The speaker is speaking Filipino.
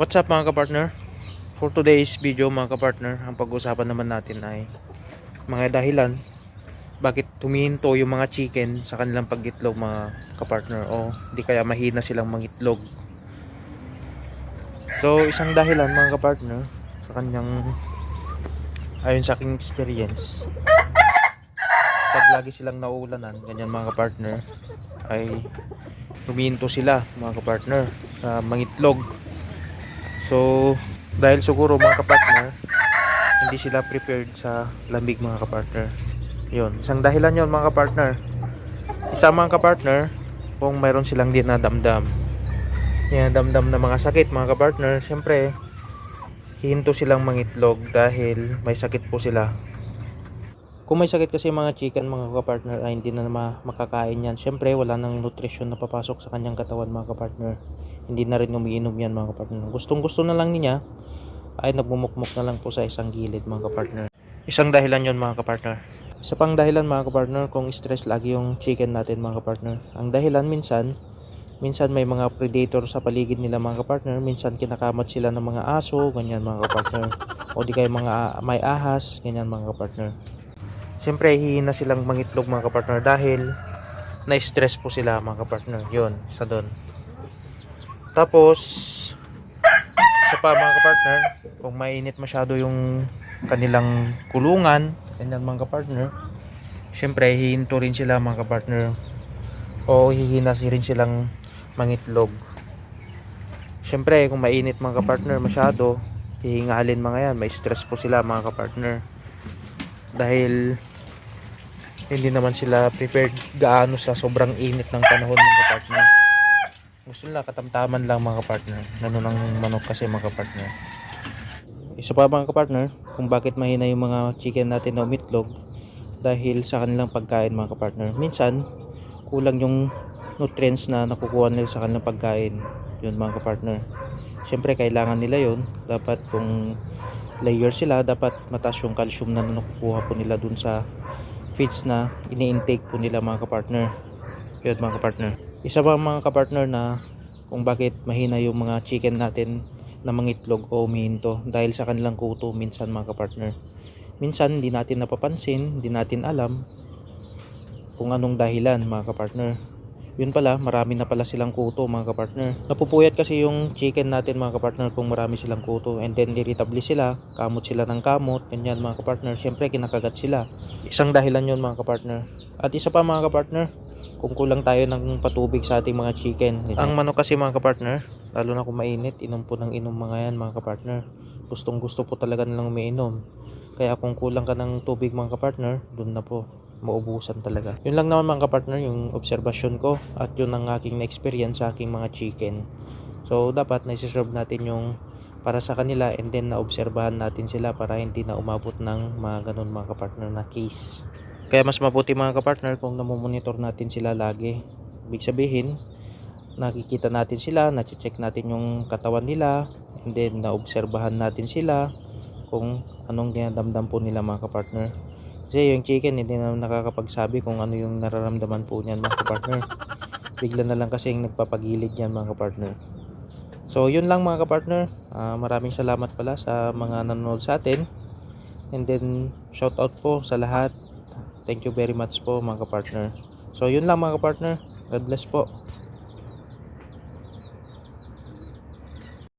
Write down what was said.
What's up mga kapartner? For today's video mga kapartner, ang pag-usapan naman natin ay mga dahilan bakit tumihinto yung mga chicken sa kanilang pag-itlog mga kapartner o di kaya mahina silang mangitlog. So isang dahilan mga kapartner sa kanyang ayon sa aking experience pag lagi silang nauulanan, ganyan mga kapartner ay tumihinto sila mga kapartner sa mangitlog So, dahil siguro mga kapartner, hindi sila prepared sa lamig mga kapartner. Yun, isang dahilan yon mga kapartner. Isa mga kapartner, kung mayroon silang dinadamdam. Yan, damdam na mga sakit mga kapartner, syempre, hinto silang mangitlog dahil may sakit po sila. Kung may sakit kasi mga chicken mga kapartner ay hindi na ma- makakain yan. Syempre, wala nang nutrition na papasok sa kanyang katawan mga kapartner hindi na rin umiinom yan mga kapartner. Gustong gusto na lang niya ay nagmumukmuk na lang po sa isang gilid mga kapartner. Isang dahilan yon mga kapartner. Isa pang dahilan mga kapartner kung stress lagi yung chicken natin mga kapartner. Ang dahilan minsan, minsan may mga predator sa paligid nila mga kapartner. Minsan kinakamot sila ng mga aso, ganyan mga kapartner. O di kaya mga may ahas, ganyan mga kapartner. Siyempre, hihina silang mangitlog mga kapartner dahil na-stress po sila mga kapartner. Yun, isa doon. Tapos, sa pa mga kapartner, kung mainit masyado yung kanilang kulungan, ganyan mga kapartner, syempre hihinto rin sila mga kapartner o hihina si rin silang mangitlog. Syempre, kung mainit mga kapartner masyado, hihingalin mga yan, may stress po sila mga kapartner. Dahil hindi naman sila prepared gaano sa sobrang init ng panahon mga kapartner gusto nila katamtaman lang mga partner ganun ang manok kasi mga partner isa pa mga partner kung bakit mahina yung mga chicken natin na umitlog dahil sa kanilang pagkain mga partner minsan kulang yung nutrients na nakukuha nila sa kanilang pagkain. Yun mga partner syempre kailangan nila yun. Dapat kung layer sila dapat mataas yung calcium na nakukuha po nila dun sa feeds na ini-intake po nila mga partner yun mga partner isa pa mga kapartner na kung bakit mahina yung mga chicken natin na mangitlog o umihinto dahil sa kanilang kuto minsan mga kapartner. Minsan hindi natin napapansin hindi natin alam kung anong dahilan mga kapartner. Yun pala marami na pala silang kuto mga kapartner. Napupuyat kasi yung chicken natin mga kapartner kung marami silang kuto. And then irritable sila kamot sila ng kamot ganyan mga kapartner. Syempre kinakagat sila. Isang dahilan yun mga kapartner. At isa pa mga kapartner kung kulang tayo ng patubig sa ating mga chicken. Ang manok kasi mga kapartner, lalo na kung mainit, inom po ng inom mga yan mga kapartner. Gustong gusto po talaga nilang umiinom. Kaya kung kulang ka ng tubig mga kapartner, dun na po maubusan talaga. Yun lang naman mga kapartner, yung obserbasyon ko at yun ang aking na-experience sa aking mga chicken. So dapat na-serve natin yung para sa kanila and then naobserbahan natin sila para hindi na umabot ng mga ganun mga kapartner na case. Kaya mas mabuti mga kapartner kung namomonitor natin sila lagi. Ibig sabihin, nakikita natin sila, na-check natin yung katawan nila, and then naobserbahan natin sila kung anong dinadamdam po nila mga kapartner. Kasi yung chicken hindi na nakakapagsabi kung ano yung nararamdaman po niyan mga kapartner. Bigla na lang kasi yung nagpapagilid yan mga kapartner. So yun lang mga kapartner. Ah, maraming salamat pala sa mga nanonood sa atin. And then shout out po sa lahat Thank you very much po mga partner. So yun lang mga partner. God bless po.